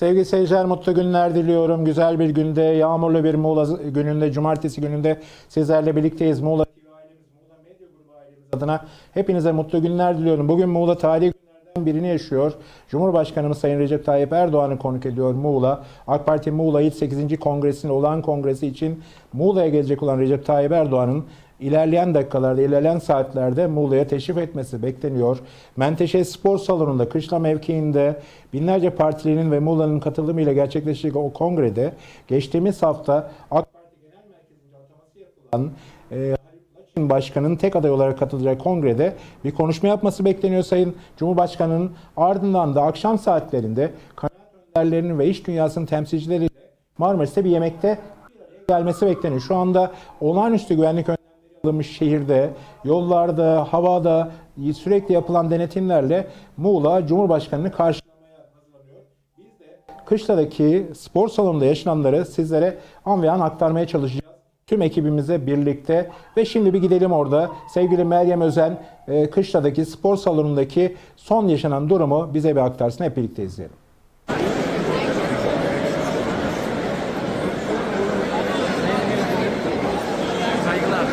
Sevgili seyirciler mutlu günler diliyorum. Güzel bir günde, yağmurlu bir Muğla gününde, cumartesi gününde sizlerle birlikteyiz. Muğla TV ailemiz, Muğla Medya Grubu ailemiz adına hepinize mutlu günler diliyorum. Bugün Muğla tarihi günlerden birini yaşıyor. Cumhurbaşkanımız Sayın Recep Tayyip Erdoğan'ı konuk ediyor Muğla. AK Parti Muğla İl 8. Kongresi'nin olağan kongresi için Muğla'ya gelecek olan Recep Tayyip Erdoğan'ın ilerleyen dakikalarda, ilerleyen saatlerde Muğla'ya teşrif etmesi bekleniyor. Menteşe Spor Salonu'nda, Kışla mevkiinde binlerce partilerin ve Muğla'nın katılımıyla gerçekleşecek o kongrede geçtiğimiz hafta AK Parti Genel Merkezi'nde ataması yapılan e, Laçin Başkan'ın tek aday olarak katılacağı kongrede bir konuşma yapması bekleniyor Sayın Cumhurbaşkanı'nın. Ardından da akşam saatlerinde kanaat önderlerinin ve iş dünyasının temsilcileriyle Marmaris'te bir yemekte gelmesi bekleniyor. Şu anda olağanüstü güvenlik alınmış şehirde, yollarda, havada sürekli yapılan denetimlerle Muğla Cumhurbaşkanı'nı karşılamaya hazırlanıyor. Biz de Kışla'daki spor salonunda yaşananları sizlere an ve an aktarmaya çalışacağız. Tüm ekibimize birlikte ve şimdi bir gidelim orada. Sevgili Meryem Özen e, Kışla'daki spor salonundaki son yaşanan durumu bize bir aktarsın. Hep birlikte izleyelim. Saygılar.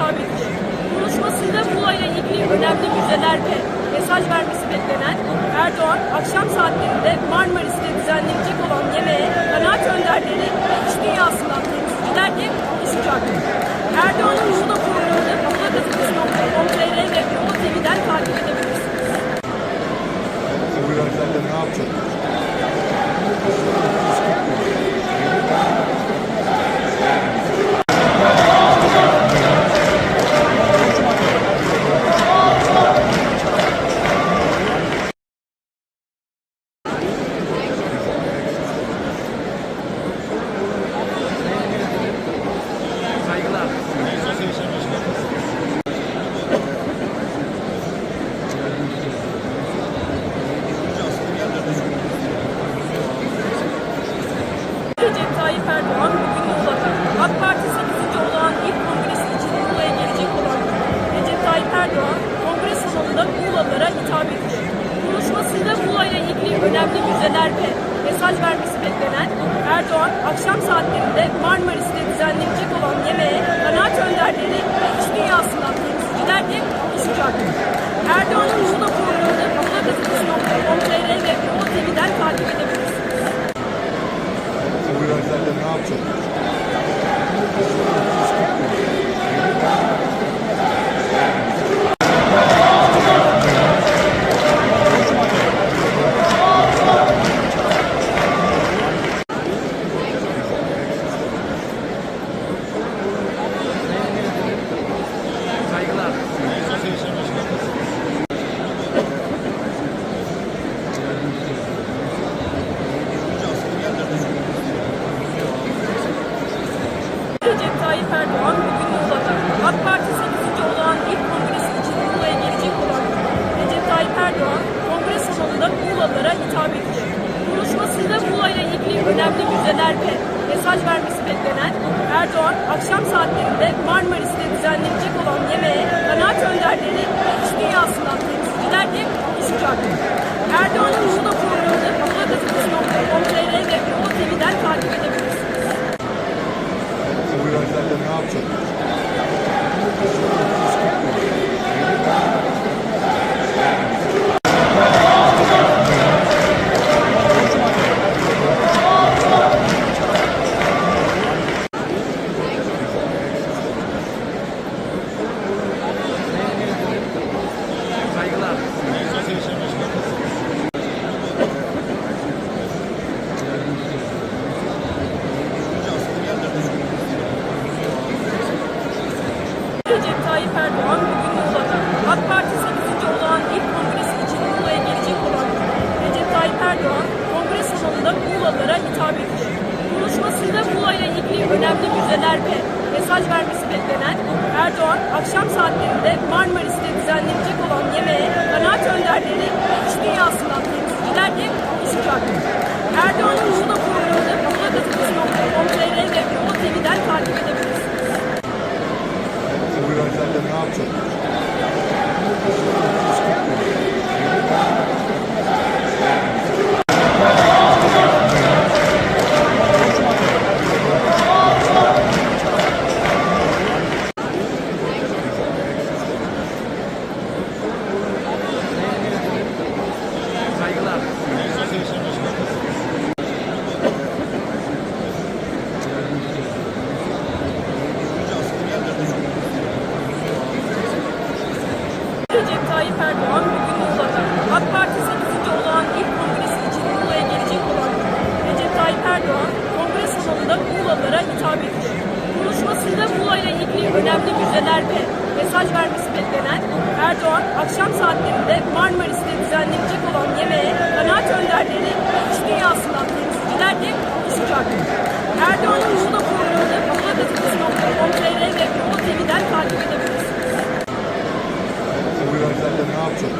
tabii ki. Konuşmasında Muğla ile ilgili ve mesaj vermesi beklenen Erdoğan akşam saatlerinde Marmaris'te düzenlenecek olan yemeğe kanaat önderleri ve iş dünyasından temsilciler de buluşacak. Erdoğan'ın Muğla programını Muğla gazetesi.com.tr ve Muğla TV'den takip edebilirsiniz. Bu ne yapacak? Saygılar. Recep Tayyip Erdoğan bugün Muğla'da. AK Parti 8. olağan ilk kongresi için Muğla'ya gelecek olan Recep Tayyip Erdoğan kongre salonunda Muğla'lara hitap edecek. Konuşmasında Muğla ile ilgili önemli müjdeler ve mesaj vermesi beklenen Erdoğan akşam saatlerinde Marmaris'te düzenlenecek olan yemeğe kanaat önderleri ve iş dünyasından temsilciler de buluşacak. Erdoğan'ın Muğla programını Muğla gazetesi.com.tr ve Muğla TV'den takip edebilirsiniz. Bu yöntemde ne yapacak? Saygılar. Recep Tayyip Erdoğan bugün Muğla'da. AK Parti 8. olağan ilk kongresi için Muğla'ya gelecek olan Recep Tayyip Erdoğan kongre salonunda Muğla'lara hitap edecek. Konuşmasında Muğla ile ilgili önemli müjdeler ve mesaj vermesi beklenen Erdoğan akşam saatlerinde Marmaris'te düzenlenecek olan yemeğe kanaat önderleri ve iş dünyasından temsilciler de buluşacak. Erdoğan'ın Muğla programını Muğla gazetesi.com.tr ve Muğla TV'den takip edebilirsiniz. Bu yöntemde ne yapacak? Saygılar. Recep Tayyip Erdoğan bugün Muğla'da. AK Parti 8. olağan ilk kongresi için Muğla'ya gelecek olan Recep Tayyip Erdoğan kongre salonunda Muğla'lara hitap edecek. Konuşmasında Muğla ile ilgili önemli müjdeler ve mesaj vermesi beklenen Erdoğan akşam saatlerinde saatlerinde Marmaris'te düzenlenecek olan yemeğe kanaat önderleri ve iş dünyasından temsilciler de buluşacak. Erdoğan'ın Muğla programını Muğla gazetesi.com.tr ve Muğla TV'den takip edebilirsiniz. Bu virajlarda ne yapacak? Saygılar. Recep Tayyip Erdoğan bugün Muğla'da. AK Parti 8. olağan ilk kongresi için Muğla'ya gelecek olan Recep Tayyip Erdoğan kongre salonunda Muğla'lara hitap ediyor. Konuşmasında Muğla ile ilgili önemli müjdeler ve mesaj vermesi beklenen Erdoğan akşam saatlerinde Marmaris'te düzenlenecek olan yemeğe kanaat önderleri ve iş dünyasından temsilciler de buluşacak. Erdoğan'ın Muğla programını Muğla gazetesi.com.tr ve Muğla TV'den takip edebilirsiniz. Bu virajlarda ne yapacak?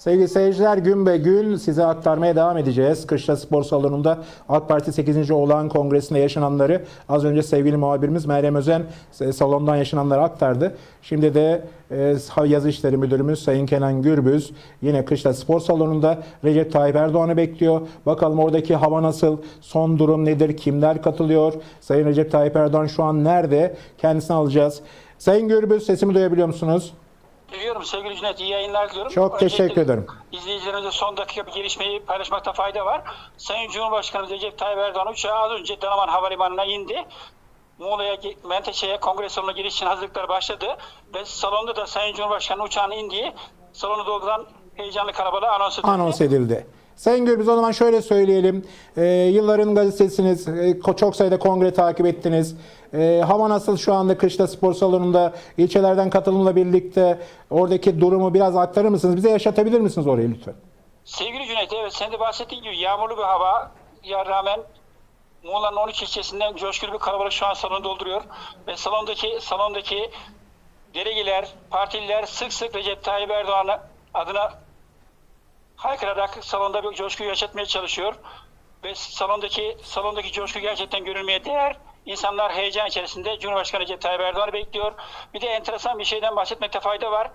Sevgili seyirciler gün be gün size aktarmaya devam edeceğiz. Kışla Spor Salonu'nda AK Parti 8. Olağan Kongresi'nde yaşananları az önce sevgili muhabirimiz Meryem Özen e, salondan yaşananları aktardı. Şimdi de e, Yazı İşleri Müdürümüz Sayın Kenan Gürbüz yine Kışla Spor Salonu'nda Recep Tayyip Erdoğan'ı bekliyor. Bakalım oradaki hava nasıl, son durum nedir, kimler katılıyor? Sayın Recep Tayyip Erdoğan şu an nerede? Kendisini alacağız. Sayın Gürbüz sesimi duyabiliyor musunuz? Biliyorum sevgili Cüneyt iyi yayınlar diliyorum. Çok teşekkür ederim. İzleyicilerimize son dakika bir gelişmeyi paylaşmakta fayda var. Sayın Cumhurbaşkanı Recep Tayyip Erdoğan uçağı az önce Dalaman Havalimanı'na indi. Muğla'ya, Menteşe'ye kongre salonuna giriş için hazırlıklar başladı. Ve salonda da Sayın Cumhurbaşkanı uçağın indiği salonu dolduran heyecanlı kalabalığı anons edildi. anons edildi. Sayın Gürbüz o zaman şöyle söyleyelim. Ee, yılların gazetesiniz. Ko- çok sayıda kongre takip ettiniz. Ee, hava nasıl şu anda Kışla Spor Salonu'nda ilçelerden katılımla birlikte oradaki durumu biraz aktarır mısınız? Bize yaşatabilir misiniz orayı lütfen? Sevgili Cüneyt evet sen de bahsettiğin gibi yağmurlu bir hava ya rağmen Muğla'nın 13 ilçesinden coşkulu bir kalabalık şu an salonu dolduruyor. Ve salondaki salondaki delegeler, partililer sık sık Recep Tayyip Erdoğan'ı adına haykırarak salonda bir coşku yaşatmaya çalışıyor. Ve salondaki salondaki coşku gerçekten görülmeye değer. İnsanlar heyecan içerisinde Cumhurbaşkanı Recep Tayyip Erdoğan'ı bekliyor. Bir de enteresan bir şeyden bahsetmekte fayda var.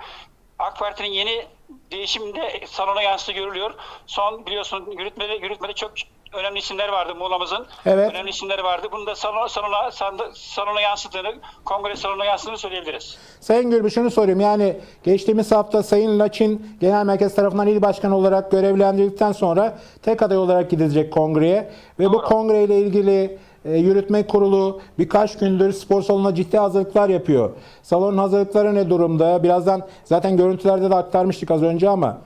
AK Parti'nin yeni değişiminde salona yansıdı görülüyor. Son biliyorsun yürütmede, yürütmede çok önemli isimler vardı Muğla'mızın. Evet. Önemli isimler vardı. Bunu da salona, salona, salona, yansıdığını, kongre salonuna yansıdığını söyleyebiliriz. Sayın Gürbüz şunu sorayım. Yani geçtiğimiz hafta Sayın Laçin Genel Merkez tarafından il başkanı olarak görevlendirildikten sonra tek aday olarak gidilecek kongreye. Ve bu Doğru. kongreyle ilgili e, yürütme kurulu birkaç gündür spor salonuna ciddi hazırlıklar yapıyor. Salonun hazırlıkları ne durumda? Birazdan zaten görüntülerde de aktarmıştık az önce ama.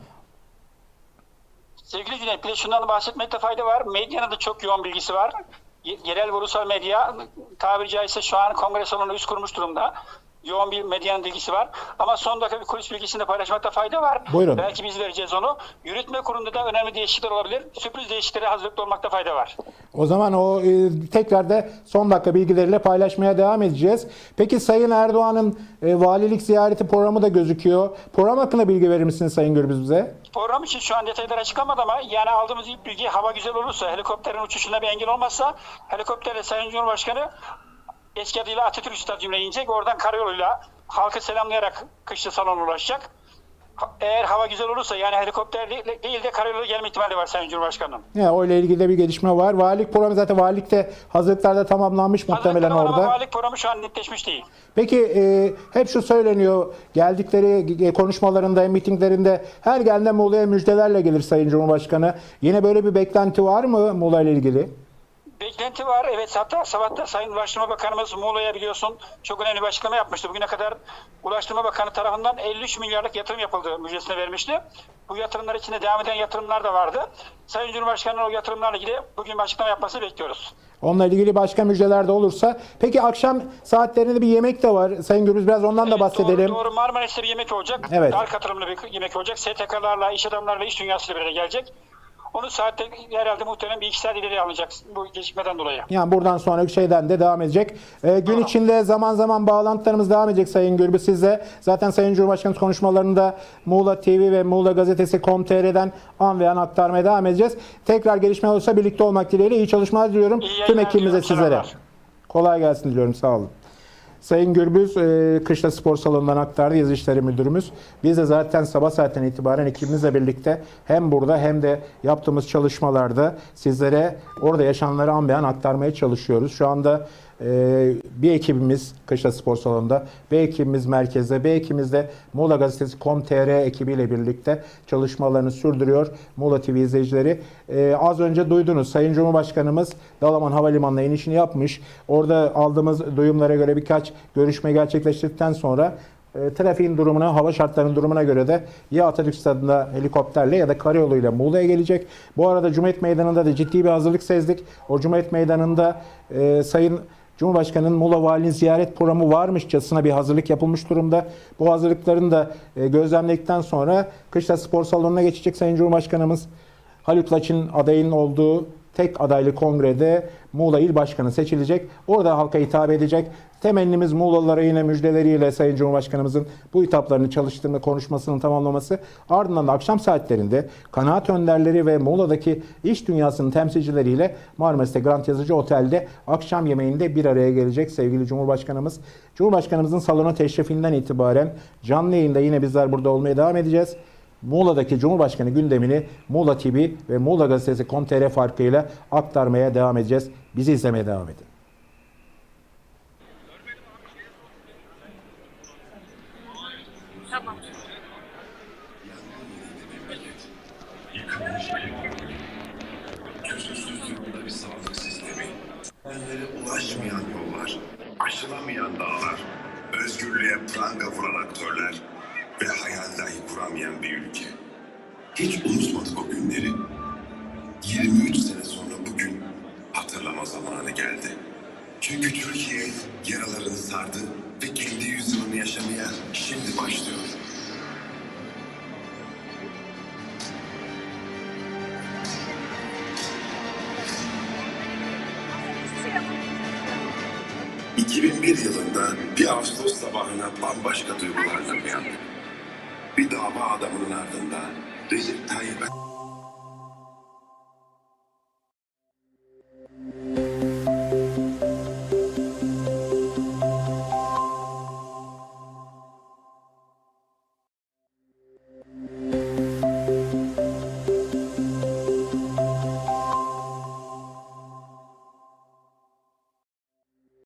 Sevgili Cüneyt, bir de şundan da bahsetmekte fayda var. Medyanın da çok yoğun bilgisi var. Ye- Yerel ve ulusal medya tabiri caizse şu an kongre salonunu üst kurmuş durumda. Yoğun bir medyanın bilgisi var. Ama son dakika bir kulis bilgisini de paylaşmakta fayda var. Buyurun. Belki biz vereceğiz onu. Yürütme kurulunda da önemli değişiklikler olabilir. Sürpriz değişikliklere hazırlıklı olmakta fayda var. O zaman o e, tekrar da son dakika bilgileriyle paylaşmaya devam edeceğiz. Peki Sayın Erdoğan'ın e, valilik ziyareti programı da gözüküyor. Program hakkında bilgi verir misiniz Sayın Gürbüz bize? Program için şu an detaylar açıklamadı ama yani aldığımız ilk bilgi hava güzel olursa, helikopterin uçuşuna bir engel olmazsa helikopterle Sayın Cumhurbaşkanı eski adıyla Atatürk Stadyumu'na inecek. Oradan karayoluyla halkı selamlayarak kışla salona ulaşacak. Eğer hava güzel olursa yani helikopter değil de karayolu gelme ihtimali var Sayın Cumhurbaşkanı'nın. Ya o ile ilgili de bir gelişme var. Valilik programı zaten valilikte hazırlıklar da tamamlanmış muhtemelen var ama orada. Valilik programı şu an netleşmiş değil. Peki e, hep şu söyleniyor. Geldikleri e, konuşmalarında, mitinglerinde her geldiğinde Muğla'ya müjdelerle gelir Sayın Cumhurbaşkanı. Yine böyle bir beklenti var mı Muğla ile ilgili? Beklenti var. Evet hatta sabahta Sayın Ulaştırma Bakanımız Muğla'ya biliyorsun çok önemli bir açıklama yapmıştı. Bugüne kadar Ulaştırma Bakanı tarafından 53 milyarlık yatırım yapıldığı müjdesini vermişti. Bu yatırımlar içinde devam eden yatırımlar da vardı. Sayın Cumhurbaşkanı'nın o yatırımlarla ilgili bugün bir açıklama yapmasını bekliyoruz. Onunla ilgili başka müjdeler de olursa. Peki akşam saatlerinde bir yemek de var. Sayın Gürbüz biraz ondan da Evet, bahsedelim. Doğru, doğru Marmaris'te bir yemek olacak. Evet. Dar katılımlı bir yemek olacak. STK'larla, iş adamlarıyla, iş dünyasıyla bir gelecek. Onu saatte herhalde muhtemelen bir iki saat ileri alacak bu gecikmeden dolayı. Yani buradan sonraki şeyden de devam edecek. Ee, gün içinde zaman zaman bağlantılarımız devam edecek Sayın Gürbüz sizle. Zaten Sayın Cumhurbaşkanı konuşmalarında Muğla TV ve Muğla Gazetesi.com.tr'den an ve an aktarmaya devam edeceğiz. Tekrar gelişme olursa birlikte olmak dileğiyle iyi çalışmalar diliyorum. İyi Tüm ekibimize sizlere. Kolay gelsin diliyorum. Sağ olun. Sayın Gürbüz, e, Kışla Spor Salonu'ndan aktardı yazı işleri müdürümüz. Biz de zaten sabah saatten itibaren ekibimizle birlikte hem burada hem de yaptığımız çalışmalarda sizlere orada yaşananları an aktarmaya çalışıyoruz. Şu anda e, bir ekibimiz Kışla Spor Salonu'nda, bir ekibimiz merkezde, bir ekibimiz de Muğla Gazetesi.com.tr ekibiyle birlikte çalışmalarını sürdürüyor. Muğla TV izleyicileri. E, az önce duydunuz Sayın Cumhurbaşkanımız Dalaman Havalimanı'na inişini yapmış. Orada aldığımız duyumlara göre birkaç görüşme gerçekleştirdikten sonra e, trafiğin durumuna, hava şartlarının durumuna göre de ya Atatürk Stadı'nda helikopterle ya da karayoluyla Muğla'ya gelecek. Bu arada Cumhuriyet Meydanı'nda da ciddi bir hazırlık sezdik. O Cumhuriyet Meydanı'nda e, Sayın Cumhurbaşkanı'nın Muğla Valinin ziyaret programı varmışçasına bir hazırlık yapılmış durumda. Bu hazırlıkların da e, gözlemledikten sonra Kışla Spor Salonu'na geçecek Sayın Cumhurbaşkanımız. Halit Laç'ın adayının olduğu tek adaylı kongrede Muğla İl Başkanı seçilecek. Orada halka hitap edecek. Temennimiz Muğlalılara yine müjdeleriyle Sayın Cumhurbaşkanımızın bu hitaplarını çalıştırma konuşmasının tamamlaması. Ardından da akşam saatlerinde kanaat önderleri ve Muğla'daki iş dünyasının temsilcileriyle Marmaris'te Grand Yazıcı Otel'de akşam yemeğinde bir araya gelecek sevgili Cumhurbaşkanımız. Cumhurbaşkanımızın salona teşrifinden itibaren canlı yayında yine bizler burada olmaya devam edeceğiz. Muğla'daki Cumhurbaşkanı gündemini Muğla TV ve Muğla Gazetesi.com.tr farkıyla aktarmaya devam edeceğiz. Bizi izlemeye devam edin. Bir ülke. Hiç unutmadık o günleri. 23 sene sonra bugün hatırlama zamanı geldi. Çünkü Türkiye yaralarını sardı ve kendi yüzyılını yaşamaya şimdi başlıyor. ...2001 yılında bir Ağustos sabahına bambaşka duygularla uyandık. Bir dava adamının ardından Recep Tayyip